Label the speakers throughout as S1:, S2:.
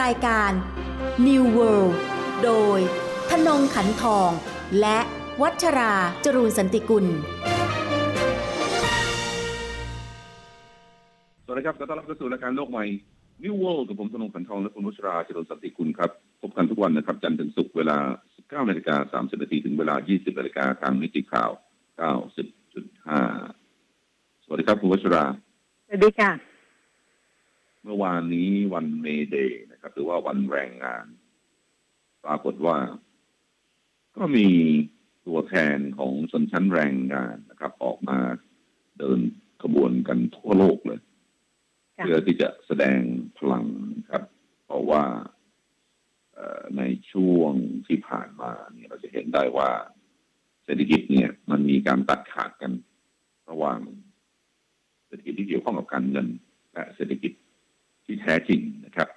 S1: รายการ New World โดยธนงขันทอง และวัชราจรูนสันติกุล
S2: สวัสดีครับขอต้อนรับเข้าสู่รายการโลกใหม่ New World กับผมธนงขันทอง และคุณวัชราจรูนสันติกุลครับ พบกันทุกวันนะครับ จันทร์ถึงศุกร์เวลา 19นาฬิกา30นาทีถึงเวลา 20นาฬิกาทางนิติข่าว 90.5 สวัสดีครับคุณวัชรา
S3: สวัสดีค่ะ
S2: เมื่อวานนี้วันเมเดย์ นะครับหรือว่าวันแรงงาน ปรากฏว่า ก็มีตัวแทนของชนชั้นแรงงานนะครับ ออกมาเดินขบวนกันทั่วโลกเลย
S3: ค่ะ
S2: เพื่อที่จะแสดงพลังครับ เพราะว่าเอ่อในช่วงที่ผ่านมาเนี่ยเราจะเห็นได้ว่า เศรษฐกิจเนี่ย มันมีการตัดขาดกัน ระหว่าง เศรษฐกิจที่เกี่ยวข้องกับการเงินและเศรษฐกิจที่แท้จริงนะครับ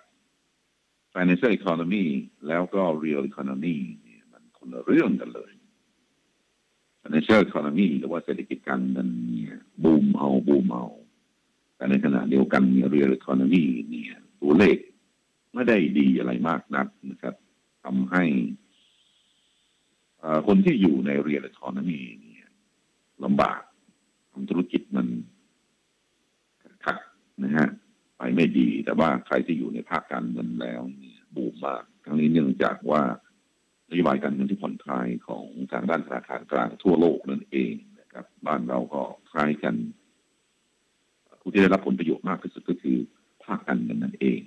S2: financial economy แล้วก็ real economy เนี่ยมันคนละเรื่องกันเลย financial economy หรือว่าเศรษฐกิจการเงินเนี่ยบูมเอาบูมเอาแต่ในขณะเดียวกันเนี่ย real economy เนี่ย ตัวเลขไม่ได้ดีอะไรมากนักนะครับทำให้อ่อคนที่อยู่ใน real economy เนี่ยลำบากทำธุรกิจมันขัดนะฮะ ไปไม่ดี แต่ว่าใครที่อยู่ในภาคการเงินแล้วบูมมาก ทั้งนี้เนื่องจากว่านโยบายการเงินที่ผ่อนคลายของทางด้านธนาคารกลางทั่วโลกนั่นเองนะครับ บ้านเราก็คล้ายกันผู้ที่ได้รับผลประโยชน์มากที่สุดก็คือภาคการเงินนั่นเอง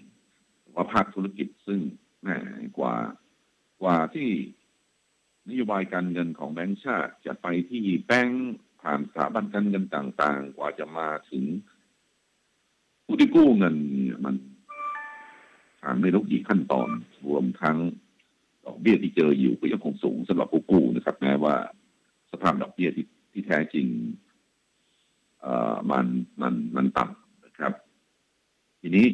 S2: ว่าภาคธุรกิจซึ่งแหมกว่ากว่าที่นโยบายการเงินของแบงก์ชาติจะไปที่แบงก์ผ่านสถาบันการเงินต่างๆ กว่าจะมาถึง ผู้ที่กู้เงินเนี่ยมันผ่านไม่รู้กี่ขั้นตอนรวมทั้งดอกเบี้ยที่เจออยู่ก็ยังคงสูงสำหรับผู้กู้นะครับ แม้ว่าสภาพดอกเบี้ยที่ที่แท้จริงเอ่อมันมันมันต่ำนะครับ ทีนี้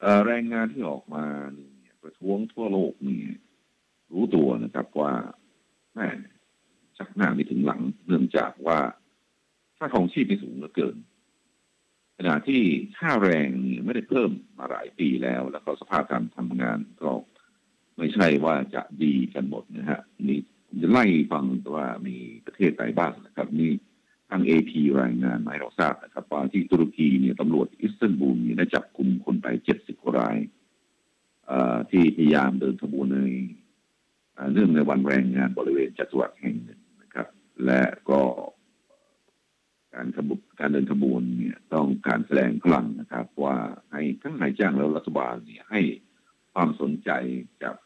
S2: เอ่อแรงงานที่ออกมาเนี่ยประท้วงทั่วโลกนี่รู้ตัวนะครับว่าแม่ชักหน้าไม่ถึงหลังเนื่องจากว่าค่าของชีพมีสูงเหลือเกิน ขณะที่ค่าแรงไม่ได้เพิ่มมาหลายปีแล้ว แล้วก็สภาพการทำงานก็ไม่ใช่ว่าจะดีกันหมดนะฮะนี่จะไล่ฟังว่ามีประเทศใดบ้างนะครับ นี่ทาง AP รายงานมาให้เราทราบนะครับว่าที่ตุรกีเนี่ยตำรวจอิสตันบูลเนี่ยได้จับกลุ่มคนไปเจ็ดสิบกว่ารายที่พยายามเดินขบวนในเอ่อเนื่องในวันแรงงานบริเวณจัตุรัสแห่งหนึ่งนะครับ และก็ การขบการเดินขบวนเนี่ยต้องการแสดงพลังนะครับ ว่าให้ทั้งนายจ้างและรัฐบาลเนี่ยให้ความสนใจกับ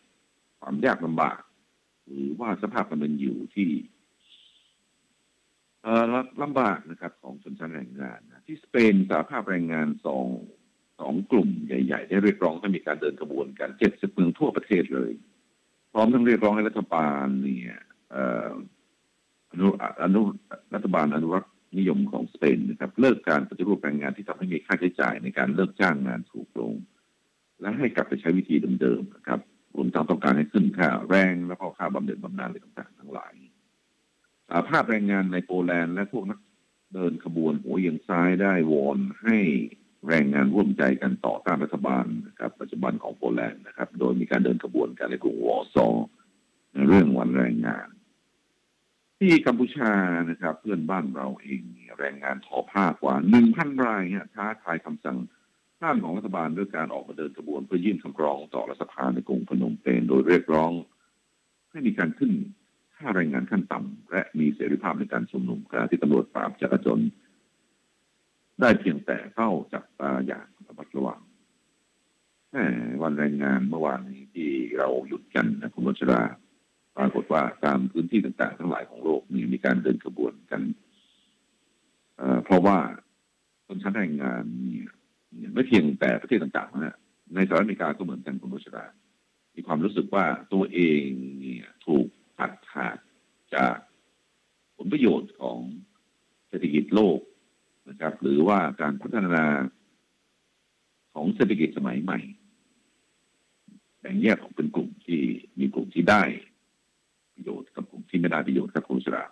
S2: ความยากลำบาก หรือว่าสภาพการเป็นอยู่ที่เออลำบากนะครับของชนชั้นแรงงานนะที่สเปนสาภาพแรงงานสองสองกลุ่มใหญ่ ๆ ได้เรียกร้องให้มีการเดินขบวนกันเจ็ดสิบเมืองทั่วประเทศเลย พร้อมทั้งเรียกร้องให้รัฐบาลเนี่ยอนุอนุรัฐบาลอนุรักษ นิยมของสเปนนะครับเลิกการปฏิรูปแรงงานที่ทำให้มีค่าใช้จ่ายในการเลิกจ้างงานถูกลง และให้กลับไปใช้วิธีเดิมๆนะครับรวมทั้งต้องการให้ขึ้นค่าแรงและก็ค่าบำเหน็จบำนาญอะไรต่างๆ ทั้งหลายสาภาพแรงงานในโปแลนด์และพวกนักเดินขบวนหัวเอียงซ้ายได้วอนให้แรงงานร่วมใจกันต่อต้านรัฐบาลนะครับ ปัจจุบันของโปแลนด์นะครับ โดยมีการเดินขบวนกันในกรุงวอร์ซอเรื่องวันแรงงาน ที่กัมพูชานะครับ เพื่อนบ้านเราเองแรงงานทอผ้ากว่าหนึ่งพันรายเนี่ยท้าทายคำสั่งห้ามของรัฐบาลด้วยการออกมาเดินขบวนเพื่อยื่นคำร้องต่อรัฐสภาในกรุงพนมเปญโดยเรียกร้องให้มีการขึ้นค่าแรงงานขั้นต่ำและมีเสรีภาพในการชุมนุมขณะที่ตำรวจปราบจราจรได้เพียงแต่เข้าจับตาอย่างระมัดระวังวันแรงงานเมื่อวานนี้ที่เราหยุดกันนะคุณวัชรา ปรากฏว่าตามพื้นที่ต่างๆ ทั้งหลายของโลกนี่มีการเดินขบวนกันเอเพราะว่าชนชั้นแรงงานเนี่ยไม่เพียงแต่ประเทศต่างๆนะฮะในสหรัฐอเมริกาก็เหมือนกันคุณวัชรามีความรู้สึกว่าตัวเองเนี่ยถูกตัดขาดจากผลประโยชน์ของเศรษฐกิจโลกนะครับ หรือว่าการพัฒนาของเศรษฐกิจสมัยใหม่แบ่งแยกออกเป็นกลุ่มที่มีกลุ่มที่ได้ ประโยชน์กับกลุ่ม ที่ไม่ได้ประโยชน์ครับคุณชรา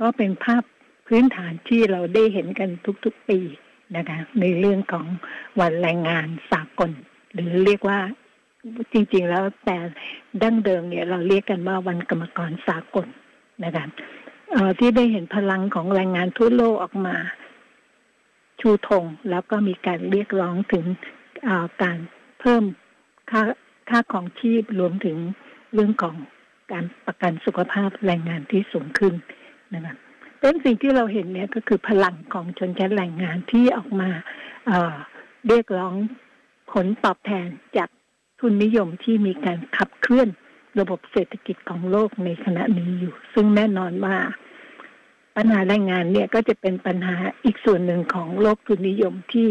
S3: ก็เป็นภาพพื้นฐานที่เราได้เห็นกันทุกๆปีนะคะ ในเรื่องของวันแรงงานสากล หรือเรียกว่าจริง ๆ แล้วแต่ดั้งเดิมเนี่ยเราเรียกกันว่าวันกรรมกรสากลนะคะที่ได้เห็นพลังของแรงงานทั่วโลกออกมา ชูธงแล้วก็มีการเรียกร้องถึงการเพิ่มค่าค่าของชีพรวมถึงเรื่องของ การประกันสุขภาพแรงงานที่สูงขึ้นนะคะเป็นสิ่งที่เราเห็นเนี่ยก็คือพลังของชนชั้นแรงงานที่ออกมาเเรียกร้องผลตอบแทนจากทุนนิยมที่มีการขับเคลื่อนระบบเศรษฐกิจของโลกในขณะนี้อยู่ ซึ่งแน่นอนว่าปัญหาแรงงานเนี่ยก็จะเป็นปัญหาอีกส่วนหนึ่งของโลกทุนนิยมที่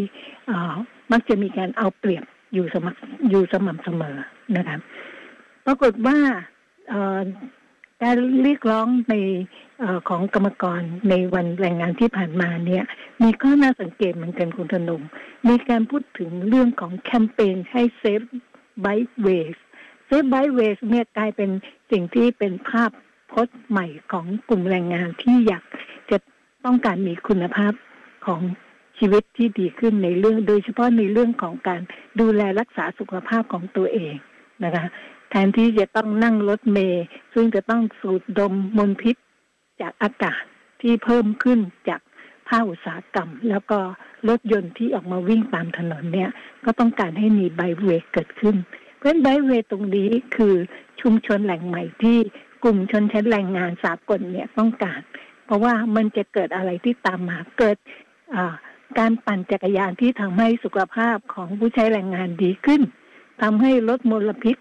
S3: มักจะมีการเอาเปรียบอยู่สมัครอยู่สม่ำเสมอนะคะปรากฏว่า การเรียกร้องในอของกรรมกรในวันแรงงานที่ผ่านมาเนี่ย มีข้อน่าสังเกตเหมือนกันคุณธนงมีการพูดถึงเรื่องของแคมเปญให้เซฟไบเวสเซฟไบเวสเนี่ยกลายเป็นสิ่งที่เป็นภาพพจน์ใหม่ของกลุ่มแรงงานที่อยากจะต้องการมีคุณภาพของชีวิตที่ดีขึ้นในเรื่องโดยเฉพาะในเรื่องของการดูแลรักษาสุขภาพของตัวเองนะคะ แทนที่จะต้องนั่งรถเมย์ซึ่งจะต้องสูดดมมลพิษจากอากาศที่เพิ่มขึ้นจากภาคอุตสาหกรรม แล้วก็รถยนต์ที่ออกมาวิ่งตามถนนเนี่ย ก็ต้องการให้มีไบเวย์เกิดขึ้น เพราะไบเวย์ตรงนี้คือชุมชนแหล่งใหม่ที่กลุ่มชนชั้นแรงงานสากลเนี่ยต้องการ เพราะว่ามันจะเกิดอะไรที่ตามมาเกิดการปั่นจักรยานที่ทำให้สุขภาพของผู้ใช้แรงงานดีขึ้นทำให้ลดมลพิษ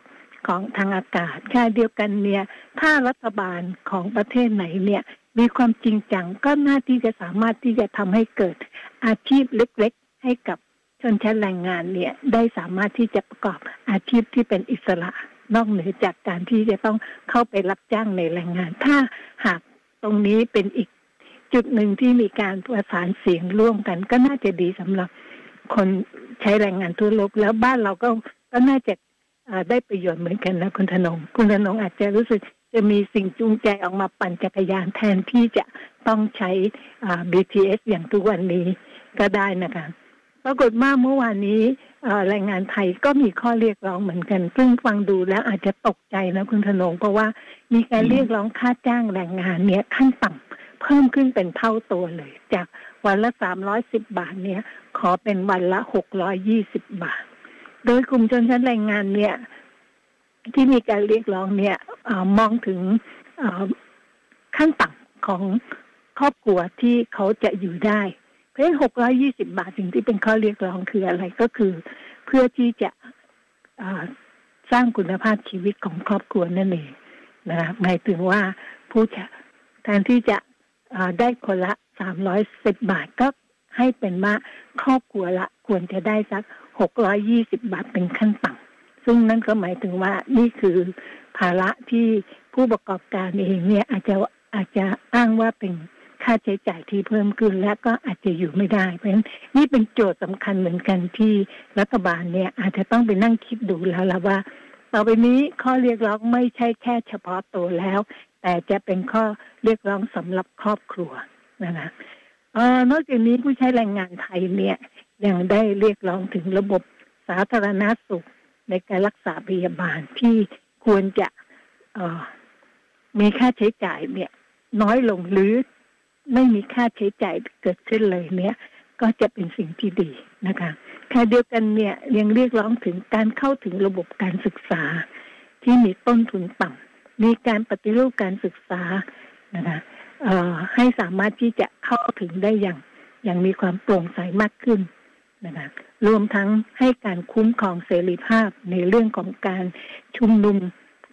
S3: ของทางอากาศแค่เดียวกันเนี่ย ถ้ารัฐบาลของประเทศไหนเนี่ย มีความจริงจังก็น่าที่จะสามารถที่จะทำให้เกิดอาชีพเล็กๆ ให้กับชนชั้นแรงงานเนี่ยได้สามารถที่จะประกอบอาชีพที่เป็นอิสระนอกเหนือจากการที่จะต้องเข้าไปรับจ้างในแรงงาน ถ้าหากตรงนี้เป็นอีกจุดหนึ่งที่มีการประสานเสียงร่วมกัน ก็น่าจะดีสำหรับคนใช้แรงงานทั่วโลกแล้วบ้านเราก็ก็น่าจะ ได้ประโยชน์เหมือนกันนะคุณธนงคุณธนงอาจจะรู้สึกจะมีสิ่งจูงใจออกมาปั่นจักรยานแทนที่จะต้องใช้ BTS อย่างทุกวันนี้ก็ได้นะคะปรากฏว่าเมื่อวานนี้แรงงานไทยก็มีข้อเรียกร้องเหมือนกัน ซึ่งฟังดูแล้วอาจจะตกใจนะคุณธนงเพราะว่ามีการเรียกร้องค่าจ้างแรงงานเนี้ยขั้นต่ำเพิ่มขึ้นเป็นเท่าตัวเลย จากวันละสามร้อยสิบบาทเนี้ยขอเป็นวันละหกร้อยยี่สิบบาท โดยกลุ่มชนชั้นแรงงานเนี่ย ที่มีการเรียกร้องเนี่ยอมองถึงขั้นต่ำของครอบครัวที่เขาจะอยู่ได้ เพราะหกร้อยี่สิบาทสิ่งที่เป็นข้อเรียกร้องคืออะไรก็คือ เพื่อที่จะสร้างคุณภาพชีวิตของครอบครัวนั่นเองนะหมายถึงว่าผู้จะแทนที่จะได้คนละสามร้อยสิบบาทก็ให้เป็นว่าครอบครัวละควรจะได้สัก หกร้อยยี่สิบาทเป็นขั้นต่ำซึ่งนั่นก็หมายถึงว่านี่คือภาระที่ผู้ประกอบการเองเนี่ยอาจจะอาจจะอ้างว่าเป็นค่าใช้จ่ายที่เพิ่มขึ้นและก็อาจจะอยู่ไม่ได้ เพราะฉะนั้นนี่เป็นโจทย์สำคัญเหมือนกันที่รัฐบาลเนี่ยอาจจะต้องไปนั่งคิดดูแล้วละว่า ต่อไปนี้ข้อเรียกร้องไม่ใช่แค่เฉพาะตัวแล้ว แต่จะเป็นข้อเรียกร้องสำหรับครอบครัวนะนะนอกจากนี้ผู้ใช้แรงงานไทยเนี่ย ยังได้เรียกร้องถึงระบบสาธารณาสุขในการรักษาพยาบาลที่ควรจะมีค่าใช้จ่ายเนี่ย น้อยลงหรือไม่มีค่าใช้จ่ายเกิดขึ้นเลยเนี่ย ก็จะเป็นสิ่งที่ดีนะคะค่เดียวกันเนี่ยยังเรียกร้องถึงการเข้าถึงระบบการศึกษา ที่มีต้นทุนต่ำมีการปฏิรูปการศึกษานะคะให้สามารถที่จะเข้าถึงได้อย่างอย่างมีความโปร่งใสมากขึ้น นะคะรวมทั้งให้การคุ้มครองเสรีภาพในเรื่องของการชุมนุม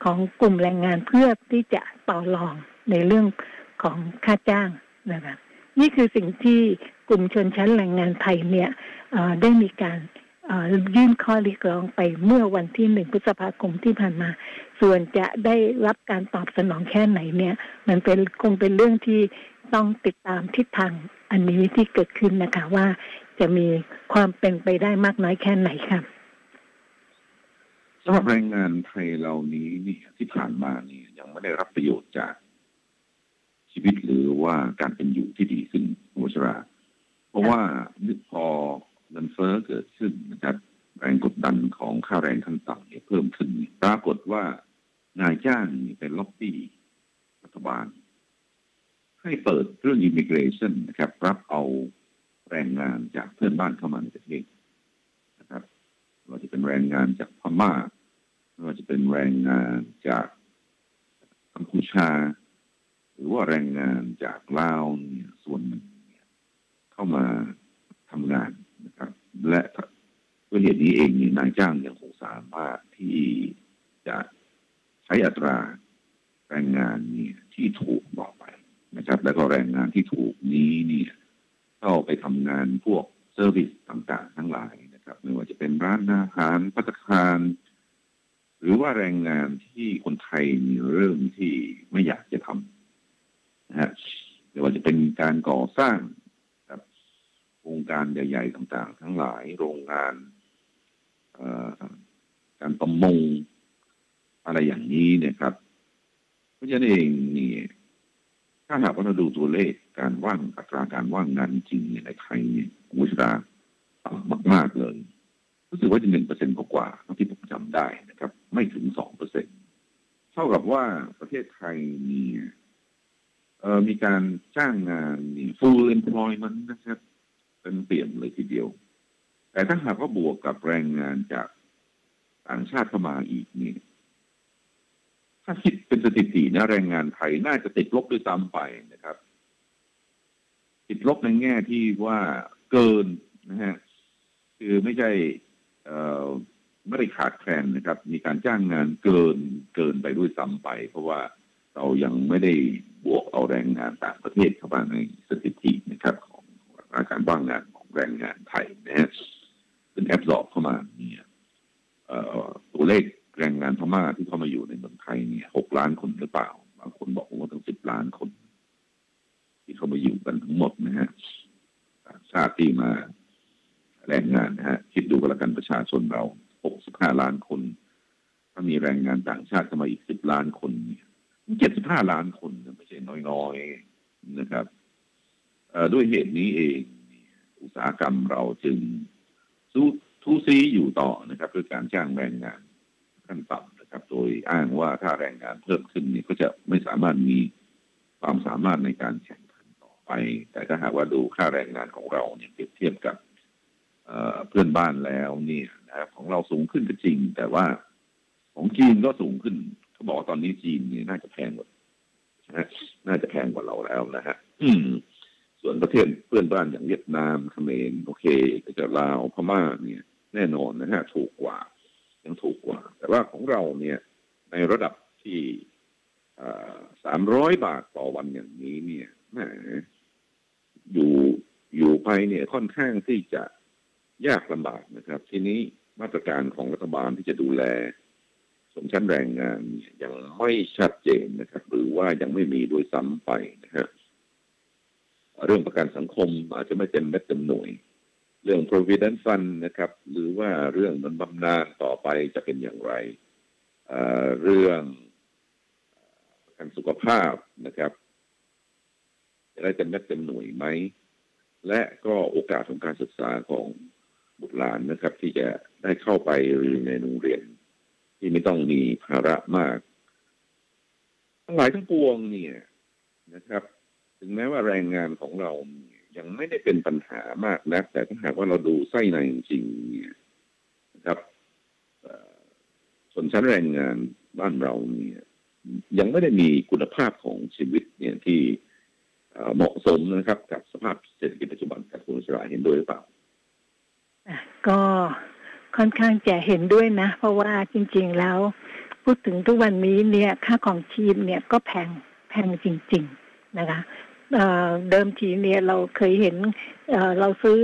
S3: ของกลุ่มแรงงานเพื่อที่จะต่อรองในเรื่องของค่าจ้างนะคะนี่คือสิ่งที่กลุ่มชนชั้นแรงงานไทยเนี่ยได้มีการ ยื่นข้อเรียกร้องไปเมื่อวันที่หนึ่งพฤษภาคมที่ผ่านมา ส่วนจะได้รับการตอบสนองแค่ไหนเนี่ย มันเป็นคงเป็นเรื่องที่ต้องติดตามทิศทางอันนี้ที่เกิดขึ้นนะคะว่าจะมีความเป็นไปได้มากน้อยแค่ไหนครับ
S2: สำหรับแรงงานไทยเหล่านี้นี่ที่ผ่านมานี่ยังไม่ได้รับประโยชน์จากชีวิตหรือว่าการเป็นอยู่ที่ดีขึ้นอุชรา เพราะว่าพอ เงินเฟ้อเกิดขึ้นนะครับ แรงกดดันของค่าแรงขั้นต่ำเนี่ยเพิ่มขึ้น ปรากฏว่านายจ้างเป็นล็อบบี้รัฐบาล ให้เปิดเรื่องอิมิเกรชันนะครับ รับเอาแรงงานจากเพื่อนบ้านเข้ามาในประเทศนะครับว่าจะเป็นแรงงานจากพม่าไม่ว่าจะเป็นแรงงานจากกัมพูชา หรือว่าแรงงานจากลาวเนี่ยส่วนหนึ่งเข้ามาทำงานนะครับ และ ด้วยเหตุนี้เองนี่นายจ้างยังคงสามารถที่จะใช้อัตราแรงงานเนี่ยที่ถูกบอกไปนะครับ แล้วก็แรงงานที่ถูกนี้เนี่ยเข้าไปทำงานพวกเซอร์วิสต่างๆ ทั้งหลายนะครับ ไม่ว่าจะเป็นร้านอาหารพัตคารหรือว่าแรงงานที่คนไทยมีเรื่องที่ไม่อยากจะทำนะฮะไม่ว่าจะเป็นการก่อสร้างครับโครงการใหญ่ ๆ ต่าง ๆ ทั้งหลายโรงงาน การประมงอะไรอย่างนี้เนี่ยครับ เพราะฉะนั้นเองนี่ถ้าหากว่าเราดูตัวเลขการว่างอัตราการว่างงานจริงในไทยเนี่ยวุฒิดาต่ำมากๆเลยรู้สึกว่าจะหนึ่งเปอร์เซ็นต์กว่าที่ผมจำได้นะครับ ไม่ถึงสองเปอร์เซ็นต์เท่ากับว่าประเทศไทยมีเอ่อมีการจ้างงานนี่ full employment นะครับ เป็นเปลี่ยนเลยทีเดียว แต่ถ้าหากว่าบวกกับแรงงานจากต่างชาติเข้ามาอีกนี่ถ้าคิดเป็นสถิตินะแรงงานไทยน่าจะติดลบด้วยซ้ำไปนะครับ ติดลบในแง่ที่ว่าเกินนะฮะคือไม่ใช่ไม่ได้ขาดแคลนนะครับ มีการจ้างงานเกินเกินไปด้วยซ้ำไป เพราะว่าเรายังไม่ได้บวกเอาแรงงานต่างประเทศเข้ามาในสถิตินะครับ ของอาการว่างงานของแรงงานไทยนะฮะ เป็นแอบสอบเข้ามาเนี่ยตัวเลขแรงงานพม่าที่เข้ามาอยู่ในเมืองไทยเนี่ยหกล้านคนหรือเปล่าบางคนบอกว่าถึงสิบล้านคน ที่เข้ามาอยู่กันทั้งหมดนะฮะชาติที่มาแรงงานนะฮะคิดดูกันละกันประชาชนเราหกสิบห้าล้านคน ถ้ามีแรงงานต่างชาติเข้ามาอีกสิบล้านคนเนี่ยเจ็ดสิบห้าล้านคนไม่ใช่น้อยๆนะครับด้วยเหตุนี้เองอุตสาหกรรมเราจึง สู้ทุซีอยู่ต่อนะครับด้วยการจ้างแรงงานขั้นต่ำนะครับ โดยอ้างว่าถ้าแรงงานเพิ่มขึ้นนี่ก็จะไม่สามารถมีความสามารถในการแข่งขันต่อไป แต่ถ้าหากว่าดูค่าแรงงานของเราเนี่ยเปรียบเทียบกับเพื่อนบ้านแล้วเนี่ยนะครับของเราสูงขึ้นก็จริง แต่ว่าของจีนก็สูงขึ้นเขาบอกตอนนี้จีนนี่น่าจะแพงกว่าน่าจะแพงกว่าเราแล้วนะฮะ ส่วนประเทศเพื่อนบ้านอย่างเวียดนามเขมรโอเคจะลาวพม่าเนี่ยแน่นอนนะฮะถูกกว่า ยังถูกกว่า แต่ว่าของเราเนี่ยในระดับที่สามร้อยบาทต่อวันอย่างนี้เนี่ยแหมอยู่อยู่ไปเนี่ยค่อนข้างที่จะยากลำบากนะครับ ทีนี้มาตรการของรัฐบาลที่จะดูแลสมชั้นแรงงานยังไม่ชัดเจนนะครับ หรือว่ายังไม่มีด้วยซ้ำไปนะครับ เรื่องประกันสังคมอาจจะไม่เต็มเม็ดเต็มหน่วย เรื่อง provident fund นะครับ หรือว่าเรื่องมันบำนาญต่อไปจะเป็นอย่างไรเรื่องประกันสุขภาพนะครับจะได้เต็มเม็ดเต็มหน่วยไหม และก็โอกาสของการศึกษาของบุตรหลานนะครับ ที่จะได้เข้าไปเรียนในโรงเรียน ที่ไม่ต้องมีภาระมากทั้งหลายทั้งปวงเนี่ยนะครับ ถึงแม้ว่าแรงงานของเรายังไม่ได้เป็นปัญหามากนัก แต่ถ้าหากว่าเราดูไส้ในจริงเนี่ยนะครับชนชั้นแรงงานบ้านเราเนี่ย ยังไม่ได้มีคุณภาพของชีวิตเนี่ยที่เหมาะสมนะครับ กับสภาพเศรษฐกิจปัจจุบันกับคุณสราเห็นด้วยหรือเปล่า
S3: ก็ค่อนข้างจะเห็นด้วยนะ เพราะว่าจริง ๆ แล้ว พูดถึงทุกวันนี้เนี่ย ค่าของชีพเนี่ยก็แพงแพงจริง ๆ นะคะ เดิมทีเนี่ยเราเคยเห็นเราซื้อ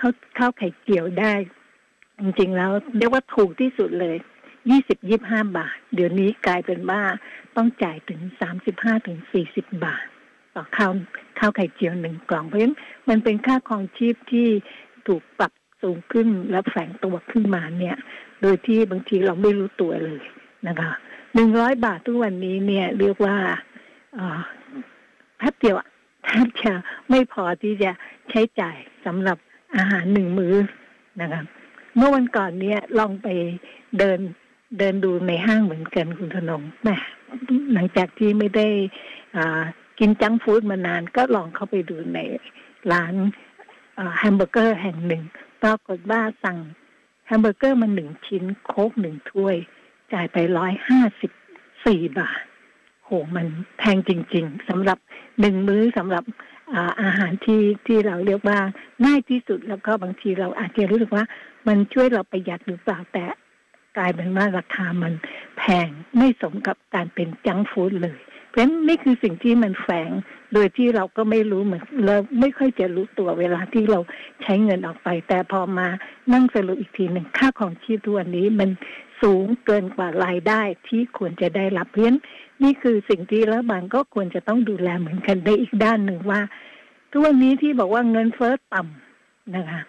S3: ข้าวข้าวไข่เจียวได้ จริงๆแล้วเรียกว่าถูกที่สุดเลยยี่สิบยิบห้าบาท เดี๋ยวนี้กลายเป็นว่าต้องจ่ายถึงสามสิบห้าถึงสี่สิบบาท ต่อข้าวข้าวไข่เจียวหนึ่งกล่อง เพราะฉะนั้นมันเป็นค่าครองชีพที่ถูกปรับสูงขึ้นและแฝงตัวขึ้นมาเนี่ย โดยที่บางทีเราไม่รู้ตัวเลยนะคะหนึ่งร้อยบาททุกวันนี้เนี่ย เรียกว่าแป๊บเดียว แทบจะไม่พอที่จะใช้จ่ายสำหรับอาหารหนึ่งมื้อนะคะเมื่อวันก่อนเนี้ยลองไปเดินเดินดูในห้างเหมือนกันคุณธนงแหมหลังจากที่ไม่ได้อ่ากินจังฟู้ดมานานก็ลองเข้าไปดูในร้านแฮมเบอร์เกอร์แห่งหนึ่ง ปรากฏว่าสั่งแฮมเบอร์เกอร์มาหนึ่งชิ้นโค้กหนึ่งถ้วย จ่ายไปร้อยห้าสิบสี่บาท มันแพงจริง ๆสำหรับหนึ่งมื้อสำหรับอาอาหารที่ที่เราเรียกว่าง่ายที่สุดแล้วก็บางทีเราอาจจะรู้สึกว่ามันช่วยเราประหยัดหรือเปล่าแต่กลายเป็นว่าราคามันแพงไม่สมกับการเป็นจังฟู้ดเลย เพราะฉะนั้นนี่คือสิ่งที่มันแฝงโดยที่เราก็ไม่รู้เหมือนเราไม่ค่อยจะรู้ตัวเวลาที่เราใช้เงินออกไป แต่พอมานั่งสรุปอีกทีหนึ่งค่าของชีพทุกวันนี้มัน สูงเกินกว่ารายได้ที่ควรจะได้รับเพราะนั้นนี่คือสิ่งที่รัฐบาลก็ควรจะต้องดูแลเหมือนกันได้อีกด้านหนึ่งว่า ทุกวันนี้ที่บอกว่าเงินเฟ้อต่ำนะคะ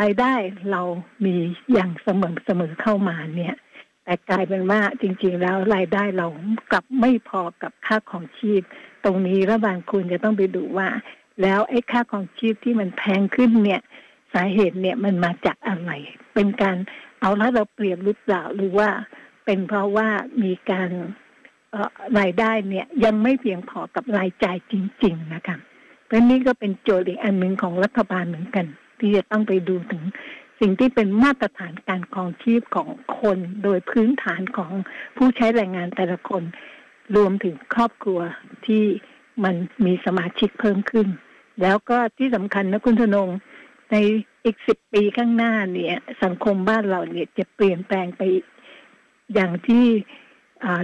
S3: รายได้เรามีอย่างเสมอเสมอเข้ามาเนี่ย แต่กลายเป็นว่าจริง ๆ แล้วรายได้เรากลับไม่พอกับค่าของชีพ ตรงนี้รัฐบาลคุณจะต้องไปดูว่า แล้วไอ้ค่าของชีพที่มันแพงขึ้นเนี่ย สาเหตุเนี่ยมันมาจากอะไร เป็นการเอาล้วเราเปลี่ยนหรือเปล่าหรือว่าเป็นเพราะว่ามีการรายได้เนี่ยยังไม่เพียงพอกับรายจ่ายจริง ๆ นะคะเพราะนี้ก็เป็นโจทย์อีกอันหนึ่งของรัฐบาลเหมือนกัน ที่จะต้องไปดูถึงสิ่งที่เป็นมาตรฐานการครองชีพของคนโดยพื้นฐานของผู้ใช้แรงงานแต่ละคน รวมถึงครอบครัวที่มันมีสมาชิกเพิ่มขึ้น แล้วก็ที่สำคัญนะคุณธนงใน อีกสิบปีข้างหน้าเนี่ย สังคมบ้านเราเนี่ยจะเปลี่ยนแปลงไปอย่างที่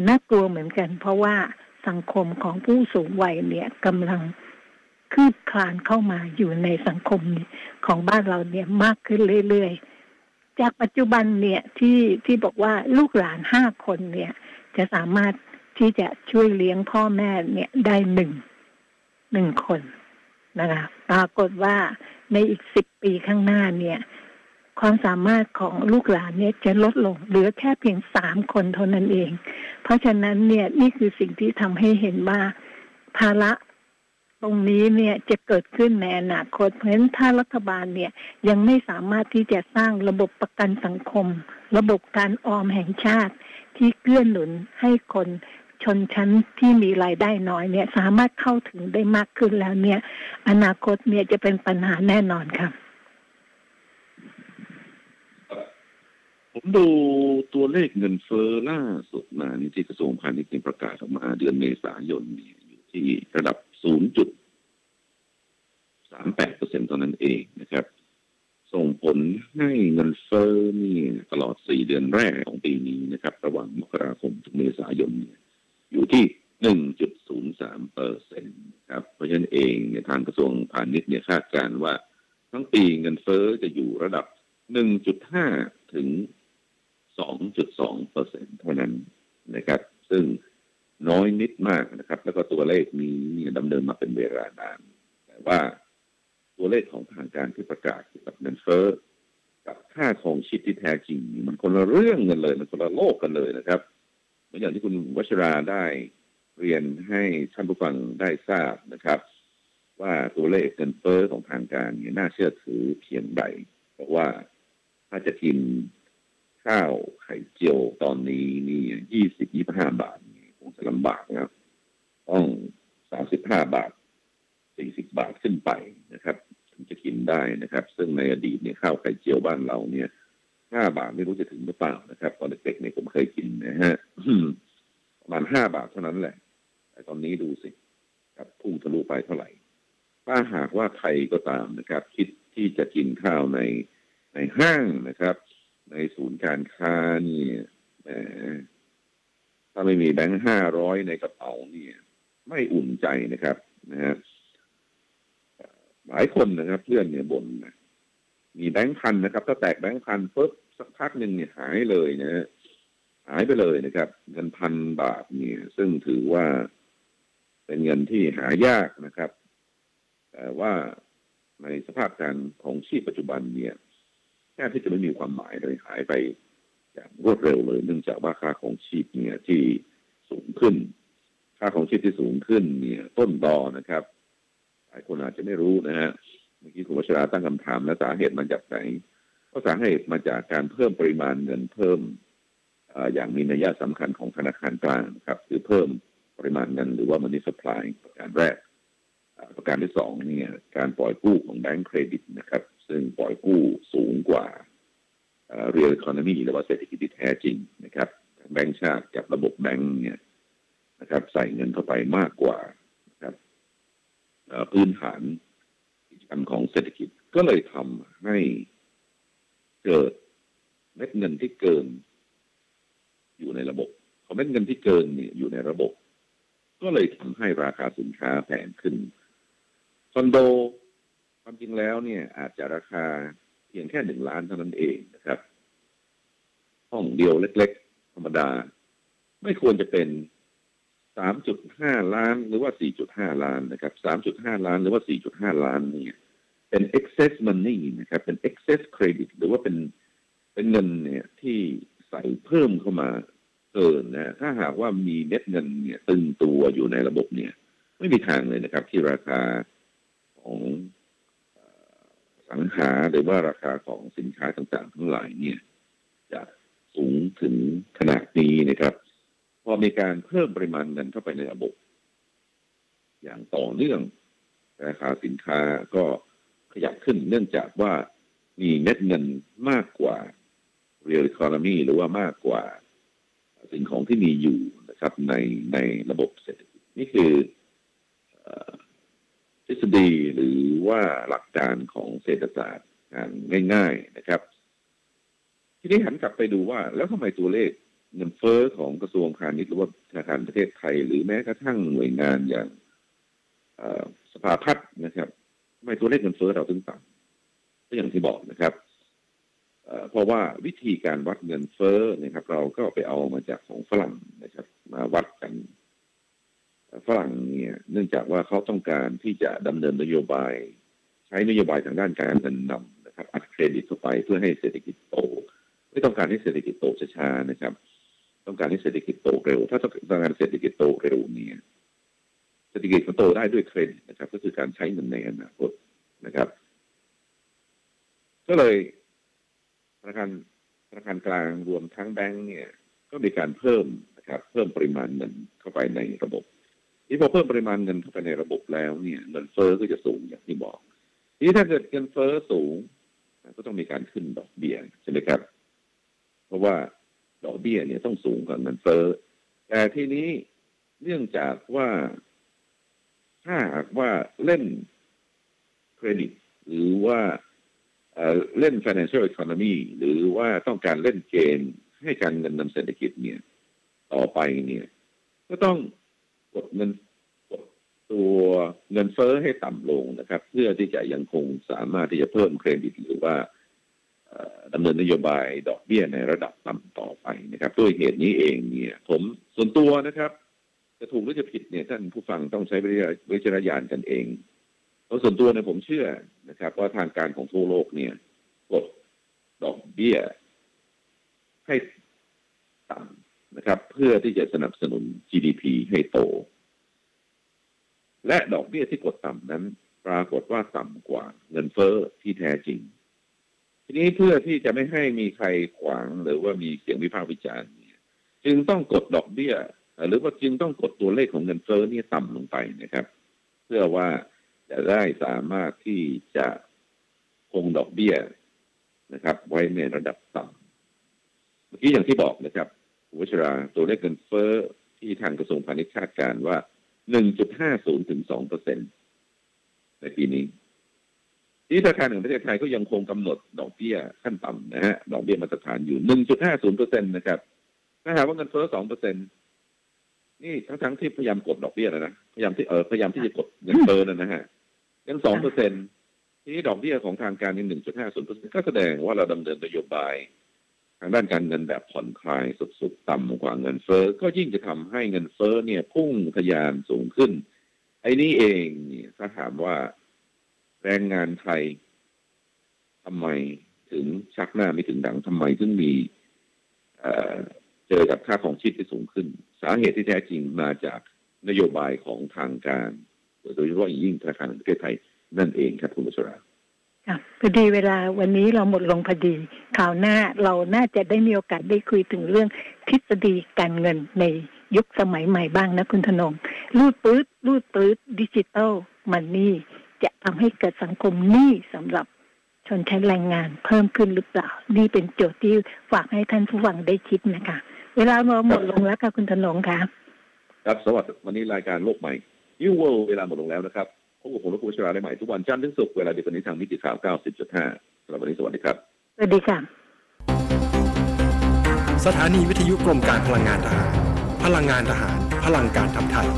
S3: น่ากลัวเหมือนกัน เพราะว่าสังคมของผู้สูงวัยเนี่ยกำลังคืบคลานเข้ามาอยู่ในสังคมของบ้านเราเนี่ยมากขึ้นเรื่อยๆ จากปัจจุบันเนี่ยที่ที่บอกว่าลูกหลานห้าคนเนี่ย จะสามารถที่จะช่วยเลี้ยงพ่อแม่เนี่ยได้หนึ่งหนึ่งคน นะคะปรากฏว่าในอีกสิบปีข้างหน้าเนี่ย ความสามารถของลูกหลานเนี่ยจะลดลงเหลือแค่เพียงสามคนเท่านั้นเอง เพราะฉะนั้นเนี่ยนี่คือสิ่งที่ทำให้เห็นว่าภาระตรงนี้เนี่ยจะเกิดขึ้นในอนาคต เพราะฉะนั้นถ้ารัฐบาลเนี่ยยังไม่สามารถที่จะสร้างระบบประกันสังคม ระบบการออมแห่งชาติ ที่เกื้อหนุนให้คน ชนชั้นที่มีรายได้น้อยเนี่ยสามารถเข้าถึงได้มากขึ้นแล้วเนี่ย อนาคตเนี่ยจะเป็นปัญหาแน่นอนครับ
S2: ผมดูตัวเลขเงินเฟ้อล่าสุดมานี่ที่กระทรวงพาณิชย์ประกาศออกมา เดือนเมษายนนี่อยู่ที่ระดับ 0.38เปอร์เซ็นต์เท่านั้นเองนะครับ ส่งผลให้เงินเฟ้อนี่ตลอด 4 เดือนแรกของปีนี้นะครับ ระหว่างมกราคมถึงเมษายน อยู่ที่1.03เปอร์เซ็นต์ครับ เพราะฉะนั้นเองเนี่ยทางกระทรวงพาณิชย์เนี่ยคาดการณ์ว่า ทั้งปีเงินเฟ้อจะอยู่ระดับ1.5ถึง2.2เปอร์เซ็นเท่านั้นนะครับ ซึ่งน้อยนิดมากนะครับ แล้วก็ตัวเลขนี้เนี่ยดำเนินมาเป็นเวลานาน แต่ว่าตัวเลขของทางการที่ประกาศเกี่ยวกับเงินเฟ้อกับค่าของชีพที่แท้จริง มันคนละเรื่องกันเลย มันคนละโลกกันเลยนะครับ อย่างที่คุณวัชราได้เรียนให้ท่านผู้ฟังได้ทราบนะครับ ว่าตัวเลขเงินเฟ้อของทางการเนี่ยน่าเชื่อถือเพียงใด เพราะว่าถ้าจะกินข้าวไข่เจียวตอนนี้นี่ยี่สิบยี่ห้าบาทคงจะลำบากนะครับ ต้องสามสิบห้าบาทสี่สิบบาทขึ้นไปนะครับ ถึงจะกินได้นะครับ ซึ่งในอดีตเนี่ยข้าวไข่เจียวบ้านเราเนี่ย ห้าบาทไม่รู้จะถึงหรือเปล่านะครับ ตอนเด็กๆเนี่ยผมเคยกินนะฮะประมาณห้าบาทเท่านั้นแหละ แต่ตอนนี้ดูสิครับพุ่งทะลุไปเท่าไหร่ ถ้าหากว่าใครก็ตามนะครับ คิดที่จะกินข้าวในในห้างนะครับ ในศูนย์การค้านี่ถ้าไม่มีแบงค์ห้าร้อยในกระเป๋าเนี่ย ไม่อุ่นใจนะครับนะฮะหลายคนนะครับ เพื่อนเนี่ยบ่นนะ มีแบงค์พันนะครับ ถ้าแตกแบงค์พันปุ๊บสักพักหนึ่งเนี่ยหายเลยนะฮะหายไปเลยนะครับ เงินพันบาทเนี่ย ซึ่งถือว่าเป็นเงินที่หายากนะครับ แต่ว่าในสภาพการของชีพปัจจุบันเนี่ยแทบที่จะไม่มีความหมายเลยหายไปอย่างรวดเร็วเลย เนื่องจากว่าค่าของชีพเนี่ยที่สูงขึ้น ค่าของชีพที่สูงขึ้นเนี่ย ต้นตอนะครับ หลายคนอาจจะไม่รู้นะฮะ เมื่อกี้คุณวชราตั้งคำถามและสาเหตุมาจากไหนก็สาเหตุมาจากการเพิ่มปริมาณเงินเพิ่มอย่างมีนัยสำคัญของธนาคารกลางครับ คือเพิ่มปริมาณเงินหรือว่ามันนี่สปายประการแรกประการที่สองเนี่ยการปล่อยกู้ของแบงก์เครดิตนะครับ ซึ่งปล่อยกู้สูงกว่าเรียลคอนมีหรือว่าเศรษฐกิจที่แท้จริงนะครับแบงก์ชาติกับระบบแบงก์เนี่ยนะครับ ใส่เงินเข้าไปมากกว่านะครับพื้นฐาน กิจกรรมของเศรษฐกิจก็เลยทำให้เกิดเม็ดเงินที่เกิน อยู่ในระบบพอเม็ดเงินที่เกินเนี่ยอยู่ในระบบ ก็เลยทำให้ราคาสินค้าแพงขึ้นคอนโดความจริงแล้วเนี่ย อาจจะราคาเพียงแค่หนึ่งล้านเท่านั้นเองนะครับ ห้องเดียวเล็ก ๆ ธรรมดา ไม่ควรจะเป็น สามจุดห้าล้านหรือว่าสี่จุดห้าล้านนะครับสามจุดห้าล้านหรือว่าสี่จุดห้าล้านเนี่ยเป็น excess money นะครับ เป็น excess credit หรือว่าเป็นเป็นเงินเนี่ยที่ใส่เพิ่มเข้ามาเกินนะถ้าหากว่ามีเม็ดเงินเนี่ยตึงตัวอยู่ในระบบเนี่ย ไม่มีทางเลยนะครับ ที่ราคาของสังหาหรือว่าราคาของสินค้าต่างๆ ทั้งหลายเนี่ย จะสูงถึงขนาดนี้นะครับ พอมีการเพิ่มปริมาณเงินเข้าไปในระบบ อย่างต่อเนื่องราคาสินค้าก็ขยับขึ้นเนื่องจากว่ามีเม็ดเงินมากกว่า real economy หรือว่ามากกว่า สิ่งของที่มีอยู่นะครับ ในในระบบเศรษฐกิจนี่คือทฤษฎีหรือว่าหลักการของเศรษฐศาสตร์ง่าย ๆนะครับ ทีนี้หันกลับไปดูว่าแล้วทำไมตัวเลข เงินเฟ้อของกระทรวงพาณิชย์หรือว่าธนาคารประเทศไทย หรือแม้กระทั่งหน่วยงานอย่างสภาพัฒน์นะครับทำไมตัวเลขเงินเฟ้อเราถึงต่ำก็อย่างที่บอกนะครับเพราะว่าวิธีการวัดเงินเฟ้อนะครับ เราก็ไปเอามาจากของฝรั่งนะครับ มาวัดกันฝรั่งเนี่ย เนื่องจากว่าเขาต้องการที่จะดำเนินนโยบาย ใช้นโยบายทางด้านการเงินนำนะครับอัดเครดิตเข้าไปเพื่อให้เศรษฐกิจโต ไม่ต้องการให้เศรษฐกิจโตช้าๆนะครับ ต้องการให้เศรษฐกิจโตเร็ว ถ้าต้องการเศรษฐกิจโตเร็วเนี่ยเศรษฐกิจมันโตได้ด้วยเครดิตนะครับ ก็คือการใช้เงินในอนาคตนะครับ ก็เลยธนาคารธนาคารกลางรวมทั้งแบงก์เนี่ย ก็มีการเพิ่มนะครับ เพิ่มปริมาณเงินเข้าไปในระบบที่พอเพิ่มปริมาณเงินเข้าไปในระบบแล้วเนี่ยเงินเฟ้อก็จะสูงอย่างที่บอกทีนี้ถ้าเกิดเงินเฟ้อสูง ก็ต้องมีการขึ้นดอกเบี้ยใช่ไหมครับ เพราะว่า ดอกเบี้ยเนี่ยต้องสูงกว่าเงินเฟ้อแต่ทีนี้เนื่องจากว่าถ้าหากว่าเล่นเครดิต หรือว่าเล่น financial economy หรือว่าต้องการเล่นเกมให้การเงินนำเศรษฐกิจเนี่ย ต่อไปเนี่ย ก็ต้องกดเงินกดตัวเงินเฟ้อให้ต่ำลงนะครับ เพื่อที่จะยังคงสามารถที่จะเพิ่มเครดิต หรือว่าดำเนินนโยบายดอกเบี้ยในระดับต่ำ นะครับด้วยเหตุนี้เองเนี่ย ผมส่วนตัวนะครับ จะถูกหรือจะผิดเนี่ยท่านผู้ฟังต้องใช้วิจารณญาณกันเองเพราะส่วนตัวเนี่ยผมเชื่อนะครับ ว่าทางการของทั่วโลกเนี่ยกดดอกเบี้ย ให้ต่ำนะครับ เพื่อที่จะสนับสนุน GDP ให้โต และดอกเบี้ยที่กดต่ำนั้น ปรากฏว่าต่ำกว่าเงินเฟ้อที่แท้จริง ทีนี้เพื่อที่จะไม่ให้มีใครขวางหรือว่ามีเสียงวิพากษ์วิจารณ์จึงต้องกดดอกเบี้ย หรือว่าจึงต้องกดตัวเลขของเงินเฟ้อนี่ต่ำลงไปนะครับ เพื่อว่าจะได้สามารถที่จะคงดอกเบี้ยนะครับ ไว้ในระดับต่ำเมื่อกี้อย่างที่บอกนะครับวัชราตัวเลขเงินเฟ้อที่ทางกระทรวงพาณิชย์คาดการว่า 1.50 ถึง 2เปอร์เซ็นในปีนี้ ที่ธนาคารแห่งประเทศไทยก็ยังคงกำหนดดอกเบี้ยขั้นต่ำนะฮะดอกเบี้ยมาตรฐานอยู่1.50เปอร์เซ็นตนะครับถ้าหากว่าเงินเฟ้อ2เปอร์เซ็นนี่ทั้งทั้งที่พยายามกดดอกเบี้ยแล้วนะพยายามที่เออพยายามที่จะกดเงินเฟ้อนะฮะยังสองเปอร์เซ็นทีนี้ดอกเบี้ยของทางการนี่หนึ่งจุดห้าศูนย์เปอร์เซ็นก็แสดงว่าเราดำเนินนโยบาย ทางด้านการเงินแบบผ่อนคลายสุดๆต่ำกว่าเงินเฟ้อก็ยิ่งจะทำให้เงินเฟ้อเนี่ยพุ่งทะยานสูงขึ้นไอ้นี่เองถ้าถามว่า แรงงานไทยทำไมถึงชักหน้าไม่ถึงดังทำไมถึงมีเจอกับค่าของชีพที่สูงขึ้น สาเหตุที่แท้จริงมาจากนโยบายของทางการโดยเฉพาะยิ่งธนาคารแห่งประเทศไทยนั่นเองครับคุณบุษรา
S3: ค่ะพอดีเวลาวันนี้เราหมดลงพอดีข่าวหน้าเราน่าจะได้มีโอกาสได้คุยถึงเรื่องทฤษฎีการเงินในยุคสมัยใหม่บ้างนะคุณธนงรูดปื๊ดรูดปื๊ดดิจิตอลมันนี่ จะทำให้เกิดสังคมหนี้สำหรับชนชั้นแรงงานเพิ่มขึ้นหรือเปล่า นี่เป็นโจทย์ที่ฝากให้ท่านผู้ฟังได้คิดนะคะ เวลาเราหมดลงแล้วค่ะคุณธนงค่ะ
S2: ครับสวัสดีวันนี้รายการโลกใหม่ New World เวลาหมดลงแล้วนะครับพบกับผมและคุณวชราได้ใหม่ทุกวันจันทร์ถึงศุกร์เวลาเดียวกันนี้ทางมิติข่าว90.5สำหรับวันนี้สวัสดีครับ
S3: สวัสดีค่ะ
S4: สถานีวิทยุกรมการพลังงานทหาร พลังงานทหาร พลังการทำไทย